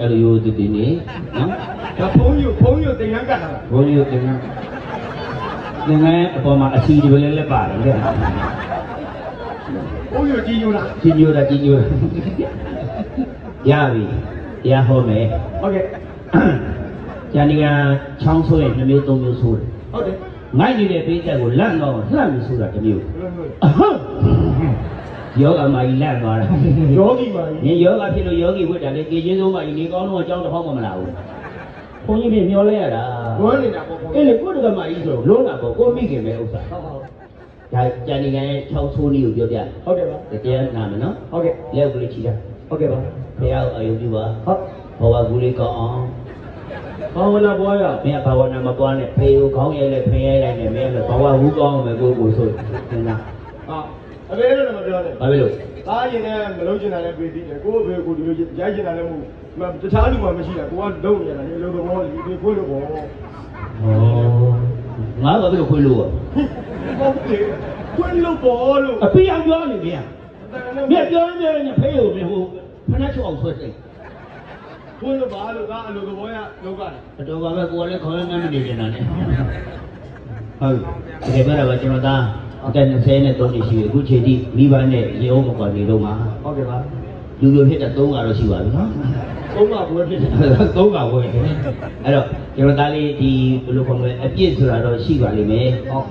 အဲ့လိုရိုးတည်တည်နေနော်ဒါဖုံးယူဖုံးယူတင်ရန်ကတ်တာလားဘုန်းကြီးတို့တင်ငန်းတင်ငန်းအပေါ်မှာအစီဒီပဲလည်းလက်ပါတယ်လေဖုံးယူကြည့်ယူလားကြီးညိုတာကြီးညိုတာရပြီတရားဟောမယ်ဟုတ်ကဲ့ကျန်ဒီကချောင်းဆိုးရင်နှမျိုးသုံးမျိုးဆိုးတယ်ဟုတ်တယ်ငိုက်နေတဲ့ပေးချက်ကိုလန့်တော့လှန့်ပြီးဆိုတာတစ်မျိုးဘယ်လိုအဟမ် ယောဂမာကြီးလန့်သွားတာလဲယောဂီပါ။ကြီးညယောဂဖြစ်လို့ယောဂီဝတ်တာလေကေချင်းဆုံးမကြီးနေကောင်းတော့အကြောင်းတစ်ဟောင်းမှမလာဘူး။ဘုန်းကြီးတွေမျောလဲရတာဝမ်းနေတာပေါ့ပေါ့။အဲ့လေကိုယ်တကမာကြီးဆိုလုံးလာပေါ့ကိုမိခင်ပဲဥစ္စာဟုတ်ဟုတ်။ဒါကြံနေကရဲ့6ဆိုးလေးကိုပြောပြဟုတ်ကဲ့ပါ။တရားနာမယ်နော်ဟုတ်ကဲ့။လက်ကလေးချီတာဟုတ်ကဲ့ပါ။ဘုရားကိုအယုံပြုပါဟုတ်။ဘောဝကူလေးကောင်းအောင်ဘာဝနာပွားရ။မင်းဘာဝနာမပွားနဲ့ဖေကိုခေါင်းရိုက်လိုက်ဖင်ရိုက်လိုက်နဲ့မင်းလည်းဘဝဝူကောင်းမယ်ကိုကိုဆိုသင်္သာဟာ အဘယ်လိုလဲမပြောနဲ့။ဘာဖြစ်လို့သားရင်နဲ့မလုံးချင်တာလည်းပြည်သေးတယ်ကိုယ့်အဖေကိုဒီလိုရိုက်ချင်တာလည်းမဟုတ်ဘူးတခြားလူမှမရှိတာကိုကလုံးနေရတာလေလုံးတော့ဒီဒီကိုလို့ပေါ့။ဟောငါဘာဖြစ်လို့ခွေးလို့อ่ะဟုတ်တယ်ကိုလို့ပေါ့လို့အပြည့်အောင်ပြောနေမင်း။မြက်ပြောနေတယ်နဲ့ဖေကိုမင်းဟိုဖဏချုပ်အောင်ဆွဲစိတ်ကိုလို့ပါလို့ကအလိုသဘောရလောကတယ်အတော်ပါပဲကိုယ်လည်းခေါင်းလည်းမနေနေတာနဲ့ဟုတ်ဒီကဲပြောတာကကျွန်တော်သား အသက်20နဲ့3နှစ်ရှိပြီအခုချိန်ထိမိဘနဲ့ရေအောင်မကွာနေတော့မှာဟုတ်ကဲ့ပါလူလူဖြစ်တဲ့3ကတော့ရှိပါပြီနော်သုံးပါဘွယ်ဖြစ်တယ်3ကဝယ်တယ်အဲ့တော့ကျွန်တော်သားလေးဒီဘယ်လိုခေါ်မလဲအပြစ်ဆိုတာတော့ရှိပါလိမ့်မယ်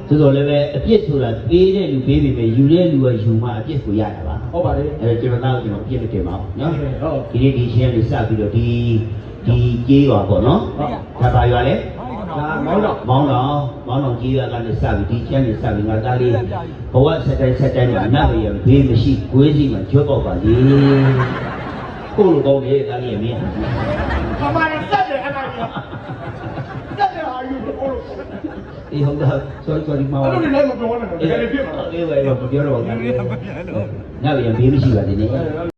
သို့တော်လည်းပဲအပြစ်ဆိုတာပေးတဲ့လူပေးပြီပဲယူတဲ့လူကယူမှအပြစ်ကိုရတာပါဟုတ်ပါတယ်အဲ့တော့ကျွန်တော်သားကိုကျွန်တော်ပြစ်မတင်ပါဘူးနော်ဟုတ်ဒီနေ့ဒီချင်းလေးစပြီးတော့ဒီဒီကြေးရွာပေါ့နော်ဒါပါရွာလဲ ဒါမောင်းတော့မောင်းတော်မောင်းတော်ကြေးရွာကနေစပြီးဒီချင်းလေးစပြီးငါသားလေးဘဝဆက်တိုင်းဆက်တိုင်းမှာနတ်ရဘေးမရှိကိုယ်စီမှာကျွတ်ပေါက်ပါလေကိုလိုကောင်းတယ်သားလေးရမင်းခမရစက်တယ်အဲ့ဒါကြီးစက်တယ်ဟာယူကိုလို့အေးဟုတ်တာ sorry sorry မောင်းအဲ့လိုလည်းမပြောနဲ့တကယ်ဖြစ်မှာအေးပဲပြောတော့ငါရဘေးမရှိပါသေးနဲ့